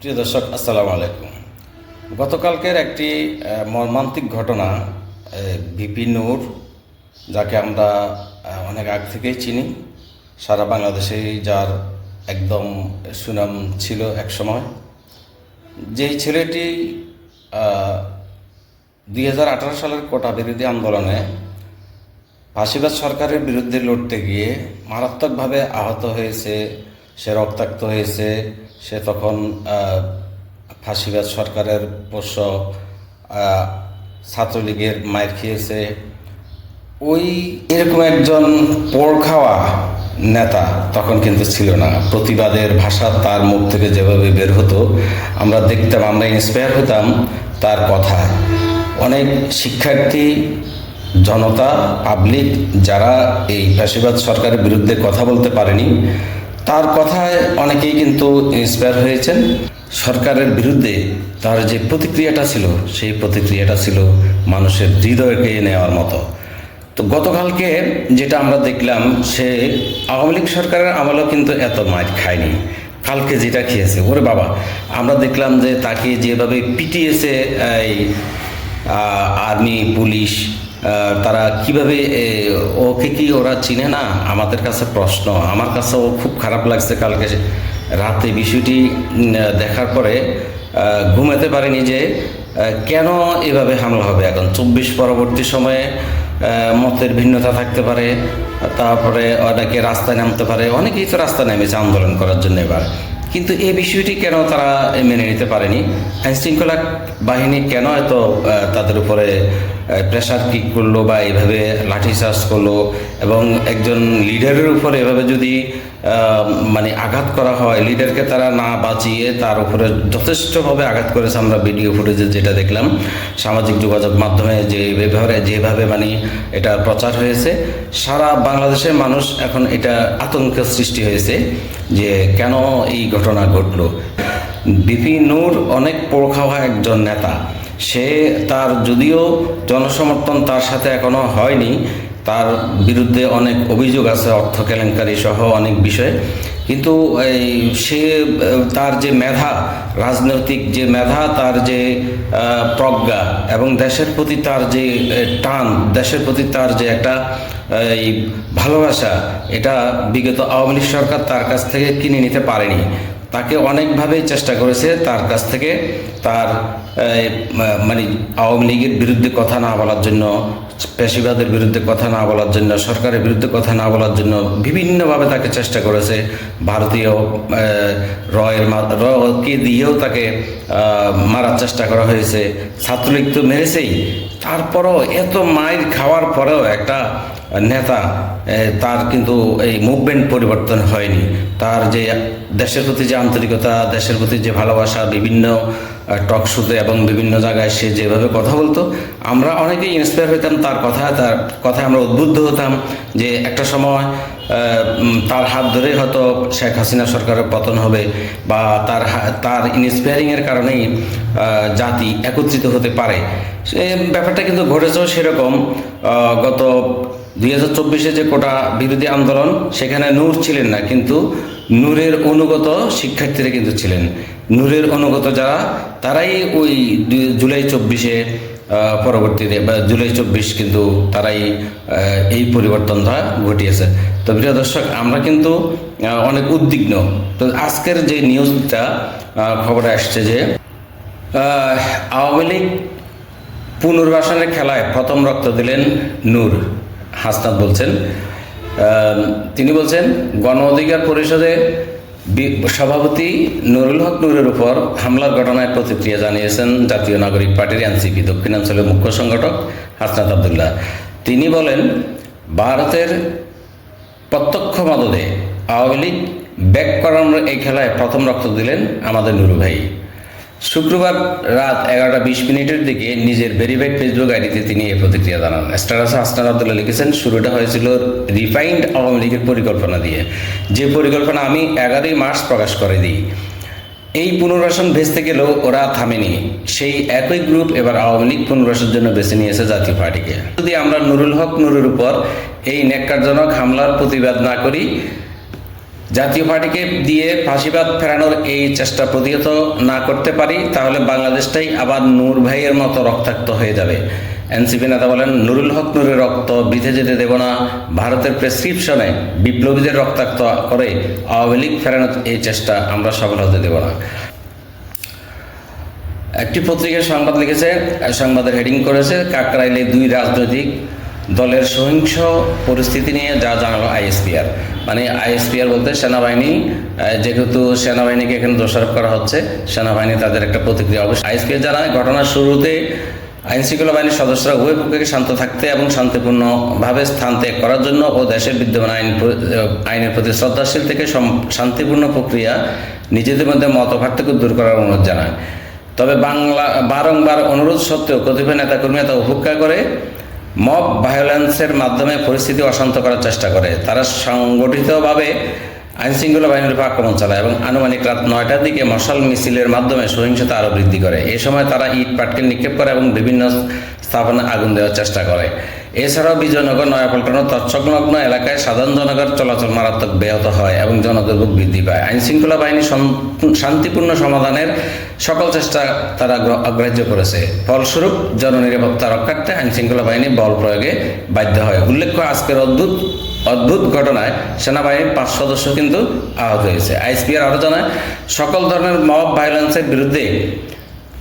প্রিয় দর্শক, আসসালামু আলাইকুম। গতকালকের একটি মর্মান্তিক ঘটনা ভিপি নূর, যাকে আমরা অনেক আগ থেকেই চিনি, সারা বাংলাদেশেই যার একদম সুনাম ছিল একসময় যেই ছেলেটি দুই হাজার আঠারো সালের কোটা বিরোধী আন্দোলনে ফাঁসিবাদ সরকারের বিরুদ্ধে লড়তে গিয়ে মারাত্মকভাবে আহত হয়েছে, সে রক্তাক্ত হয়েছে সে তখন আহ, ফাঁসিবাদ সরকারের পোষ্য ছাত্রলীগের মায়ের খেয়েছে। ওই এরকম একজন পোড় খাওয়া নেতা তখন কিন্তু ছিল না। প্রতিবাদের ভাষা তার মুখ থেকে যেভাবে বের হতো আমরা দেখতাম আমরা ইন্সপায়ার হতাম তার কথায় অনেক শিক্ষার্থী জনতা পাবলিক যারা এই ফ্যাসিবাদ সরকারের বিরুদ্ধে কথা বলতে পারেনি তার কথায় অনেকেই কিন্তু ইন্সপায়ার হয়েছেন। সরকারের বিরুদ্ধে তার যে প্রতিক্রিয়াটা ছিল, সেই প্রতিক্রিয়াটা ছিল মানুষের হৃদয়কে নেওয়ার মতো। তো গতকালকে যেটা আমরা দেখলাম, সে আওয়ামী লীগ সরকারের আমলেও কিন্তু এত মাইর খায়নি। কালকে যেটা খেয়েছে, ওরে বাবা, আমরা দেখলাম যে তাকে যেভাবে পিটিয়েছে এই আর্মি, পুলিশ তারা কীভাবে ওকে কি ওরা চিনে না? আমাদের কাছে প্রশ্ন। আমার কাছেও খুব খারাপ লাগছে কালকে রাতে বিষয়টি দেখার পরে ঘুমাতে পারিনি যে কেন এভাবে হামলা হবে এখন? চব্বিশ পরবর্তী সময়ে মতের ভিন্নতা থাকতে পারে, তারপরে অনেকে রাস্তায় নামতে পারে, অনেকেই তো রাস্তায় নেমেছে আন্দোলন করার জন্য এবার। কিন্তু এই বিষয়টি কেন তারা মেনে নিতে পারেনি? আইনশৃঙ্খলা বাহিনী কেন এত তাদের উপরে প্রেশার কিক করল বা এইভাবে লাঠিচার্জ করল এবং একজন লিডারের উপরে এভাবে যদি মানে আঘাত করা হয় লিডারকে তারা না বাঁচিয়ে তার উপরে যথেষ্টভাবে আঘাত করেছে, আমরা ভিডিও ফুটেজে যেটা দেখলাম, সামাজিক যোগাযোগ মাধ্যমে যে ব্যবহারে যেভাবে মানে এটা প্রচার হয়েছে, সারা বাংলাদেশের মানুষ এখন এটা আতঙ্কের সৃষ্টি হয়েছে যে কেন এই ঘটনা ঘটলো। বিপি নূর অনেক পোড়খাওয়া একজন নেতা। সে তার যদিও জনসমর্থন তার সাথে এখনও হয়নি, তার বিরুদ্ধে অনেক অভিযোগ আছে, অর্থ কেলেঙ্কারি সহ অনেক বিষয়ে। কিন্তু এই সে, তার যে মেধা, রাজনৈতিক যে মেধা, তার যে প্রজ্ঞা এবং দেশের প্রতি তার যে টান, দেশের প্রতি তার যে একটা এই ভালোবাসা, এটা বিগত আওয়ামী লীগ সরকার তার কাছ থেকে কিনে নিতে পারেনি। তাকে অনেকভাবেই চেষ্টা করেছে তার কাছ থেকে তার মানে আওয়ামী লীগের বিরুদ্ধে কথা না বলার জন্য পেশিবাদের বিরুদ্ধে কথা না বলার জন্য, সরকারের বিরুদ্ধে কথা না বলার জন্য বিভিন্নভাবে তাকে চেষ্টা করেছে। ভারতীয় রয়ের রকে দিয়েও তাকে মারার চেষ্টা করা হয়েছে। ছাত্রলীগ তো মেরেছেই। তারপরও এত মায়ের খাওয়ার পরেও একটা নেতা তার কিন্তু এই মুভমেন্ট পরিবর্তন হয়নি। তার যে দেশের প্রতি যে আন্তরিকতা, দেশের প্রতি যে ভালোবাসা, বিভিন্ন টক শুতে এবং বিভিন্ন জায়গায় সে যেভাবে কথা বলতো, আমরা অনেকেই ইন্সপায়ার হইতাম তার কথা, তার কথায় আমরা উদ্বুদ্ধ হতাম যে একটা সময় তার হাত ধরে হয়তো শেখ হাসিনা সরকারের পতন হবে বা তার তার ইন্সপায়ারিংয়ের কারণেই জাতি একত্রিত হতে পারে। ব্যাপারটা কিন্তু ঘটেছেও সেরকম গত দুই হাজার চব্বিশে যে কোটা বিরোধী আন্দোলন, সেখানে নূর ছিলেন না, কিন্তু নূরের অনুগত শিক্ষার্থীরা কিন্তু ছিলেন। নূরের অনুগত যারা, তারাই ওই জুলাই চব্বিশে পরবর্তীতে, বা জুলাই চব্বিশ কিন্তু তারাই এই পরিবর্তনটা ঘটিয়েছে। তো প্রিয় দর্শক, আমরা কিন্তু অনেক উদ্বিগ্ন। তো আজকের যে নিউজটা খবরে আসছে যে আওয়ামী লীগ পুনর্বাসনের খেলায় প্রথম রক্ত দিলেন নূর, হাসনাত বলছেন। তিনি বলছেন, গণ অধিকার পরিষদে সভাপতি নুরুল হক নুরের উপর হামলার ঘটনায় প্রতিক্রিয়া জানিয়েছেন জাতীয় নাগরিক পার্টির এনসিপি দক্ষিণাঞ্চলের মুখ্য সংগঠক হাসনাত আবদুল্লাহ। তিনি বলেন, ভারতের প্রত্যক্ষ মদদে আওয়ামী লীগ ব্যাক করানোর এই খেলায় প্রথম রক্ত দিলেন আমাদের নুরু ভাই। শুক্রবার রাত এগারোটা বিশ মিনিটের দিকে নিজের ভেরিফাইড ফেসবুক আইডিতে তিনি এই প্রতিক্রিয়া জানান। স্ট্যাটাসে হাসনাত আবদুল্লাহ লিখেছেন, শুরুটা হয়েছিল রিফাইন্ড আওয়ামী লীগের পরিকল্পনা দিয়ে। যে পরিকল্পনা আমি এগারোই মার্চ প্রকাশ করে দিই, এই পুনর্বাসন ভেস্তে গেলেও ওরা থামেনি। সেই একই গ্রুপ এবার আওয়ামী লীগ পুনর্বাসনের জন্য বেছে নিয়েছে জাতীয় পার্টিকে। যদি আমরা নুরুল হক নুরের উপর এই ন্যাক্কারজনক হামলার প্রতিবাদ না করি জাতীয় পার্টিকে দিয়ে ফাঁসিবাদ ফেরানোর এই চেষ্টা প্রতিহত না করতে পারি, তাহলে বাংলাদেশটাই আবার নূর ভাইয়ের মতো রক্তাক্ত হয়ে যাবে। এনসিপি নেতা বলেন, নুরুল হক নুরের রক্ত বিধে যেতে দেব না। ভারতের প্রেসক্রিপশনে বিপ্লবীদের রক্তাক্ত করে আওয়ামী লীগ ফেরানোর এই চেষ্টা আমরা সফল হতে দেব না। একটি পত্রিকার সংবাদ লিখেছে, সংবাদের হেডিং করেছে, কাকরাইলে দুই রাজনৈতিক দলের সহিংস পরিস্থিতি নিয়ে যা জানালো আইএসপিআর। মানে আইএসপিআর বলতে সেনাবাহিনী যেহেতু সেনাবাহিনীকে এখানে দোষারোপ করা হচ্ছে, সেনাবাহিনী তাদের একটা প্রতিক্রিয়া অবশ্যই আইএসপিআর জানায়, ঘটনার শুরুতে আইন শৃঙ্খলা বাহিনীর সদস্যরা উভয় পক্ষকে শান্ত থাকতে এবং শান্তিপূর্ণভাবে স্থান ত্যাগ করার জন্য ও দেশের বিদ্যমান আইন আইনের প্রতি শ্রদ্ধাশীল থেকে শান্তিপূর্ণ প্রক্রিয়া নিজেদের মধ্যে মত পার্থক্য দূর করার অনুরোধ জানায়। তবে বাংলা, বারংবার অনুরোধ সত্ত্বেও কতিপয় নেতাকর্মীরা তা উপেক্ষা করে মব ভায়োলেন্সের মাধ্যমে পরিস্থিতি অশান্ত করার চেষ্টা করে। তারা সংগঠিতভাবে আইনশৃঙ্খলা বাহিনীর উপর আক্রমণ চালায় এবং আনুমানিক রাত নয়টার দিকে মশাল মিছিলের মাধ্যমে সহিংসতা আরও বৃদ্ধি করে। এ সময় তারা ইট পাটকে নিক্ষেপ করে এবং বিভিন্ন স্থাপনা আগুন দেওয়ার চেষ্টা করে। এছাড়াও বিজয়নগর, নয়াপল্টন তৎসংলগ্ন এলাকায় সাধারণ জনগণ চলাচল মারাত্মক ব্যাহত হয় এবং জনদুর্ভোগ বৃদ্ধি পায়। আইন শৃঙ্খলা বাহিনী শান্তিপূর্ণ সমাধানের সকল চেষ্টা তারা অগ্রাহ্য করেছে। ফলস্বরূপ জননিরাপত্তা রক্ষার্থে আইন শৃঙ্খলা বাহিনী বল প্রয়োগে বাধ্য হয়। উল্লেখ্য, আজকের অদ্ভুত অদ্ভুত ঘটনায় সেনাবাহিনীর পাঁচ সদস্য কিন্তু আহত হয়েছে। আইসপিআর আরও জানায় সকল ধরনের মব ভায়োলেন্সের বিরুদ্ধে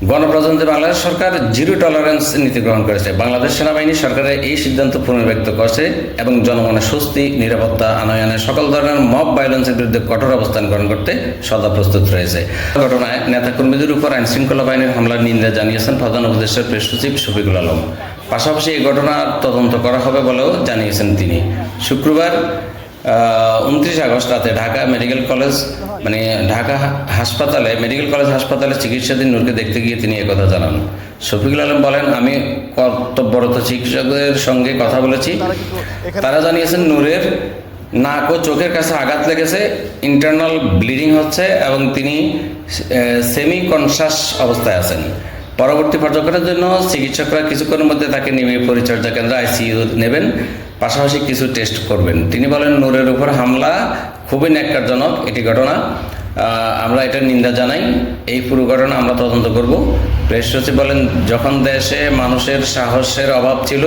গণপ্রজাতন্ত্রী বাংলাদেশ সরকার জিরো টলারেন্স নীতি গ্রহণ করেছে। বাংলাদেশ সেনাবাহিনী সরকারের এই সিদ্ধান্ত পুনর্ব্যক্ত করছে এবং জনগণের স্বস্তি, নিরাপত্তা, আনয়নে সকল ধরনের মব ভায়োলেন্সের বিরুদ্ধে কঠোর অবস্থান গ্রহণ করতে সদা প্রস্তুত রয়েছে। ঘটনায় নেতাকর্মীদের উপর আইন শৃঙ্খলা বাহিনীর হামলার নিন্দা জানিয়েছেন প্রধান উপদেষ্টার প্রেস সচিব শফিকুল আলম। পাশাপাশি এই ঘটনার তদন্ত করা হবে বলেও জানিয়েছেন তিনি। শুক্রবার উনত্রিশ আগস্ট রাতে ঢাকা মেডিকেল কলেজ মানে ঢাকা হাসপাতালে মেডিকেল কলেজ হাসপাতালে চিকিৎসাধীন নূরকে দেখতে গিয়ে তিনি একথা জানান। শফিকুল আলম বলেন আমি কর্তব্যরত চিকিৎসকদের সঙ্গে কথা বলেছি। তারা জানিয়েছেন নূরের নাক ও চোখের কাছে আঘাত লেগেছে ইন্টারনাল ব্লিডিং হচ্ছে এবং তিনি সেমি কনসাস অবস্থায় আছেন। পরবর্তী পর্যবেক্ষণের জন্য চিকিৎসকরা কিছুক্ষণের মধ্যে তাকে নিয়ে পরিচর্যা কেন্দ্র আইসিইউ নেবেন। পাশাপাশি কিছু টেস্ট করবেন। তিনি বলেন, নূরের উপর হামলা খুবই ন্যাক্কারজনক এটি ঘটনা। আমরা এটা নিন্দা জানাই। এই পুরো ঘটনা আমরা তদন্ত করব। প্রেস সচিব বলেন, যখন দেশে মানুষের সাহসের অভাব ছিল,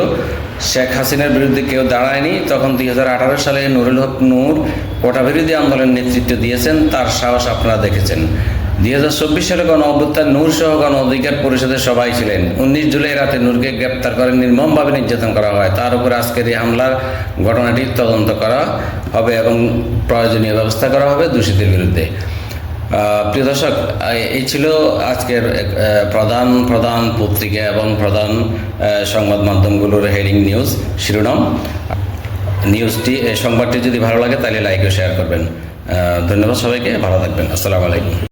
শেখ হাসিনার বিরুদ্ধে কেউ দাঁড়ায়নি, তখন দুই হাজার আঠারো সালে নুরুল হক নূর কোটা বিরোধী আন্দোলনের নেতৃত্ব দিয়েছেন। তার সাহস আপনারা দেখেছেন। দুই হাজার চব্বিশ সালে গণ অভ্যুত্থান নূর সহ গণ অধিকার পরিষদের সবাই ছিলেন। উনিশ জুলাই রাতে নূরকে গ্রেপ্তার করে নির্মমভাবে নির্যাতন করা হয়। তার উপর আজকের এই হামলার ঘটনাটি তদন্ত করা হবে এবং প্রয়োজনীয় ব্যবস্থা করা হবে দোষীদের বিরুদ্ধে। প্রিয় দর্শক, এই ছিল আজকের প্রধান প্রধান পত্রিকা এবং প্রধান সংবাদ মাধ্যমগুলোর হেডিং নিউজ শিরোনাম। নিউজটি সংবাদটি যদি ভালো লাগে তাহলে লাইক ও শেয়ার করবেন। ধন্যবাদ সবাইকে, ভালো থাকবেন। আসসালামু আলাইকুম।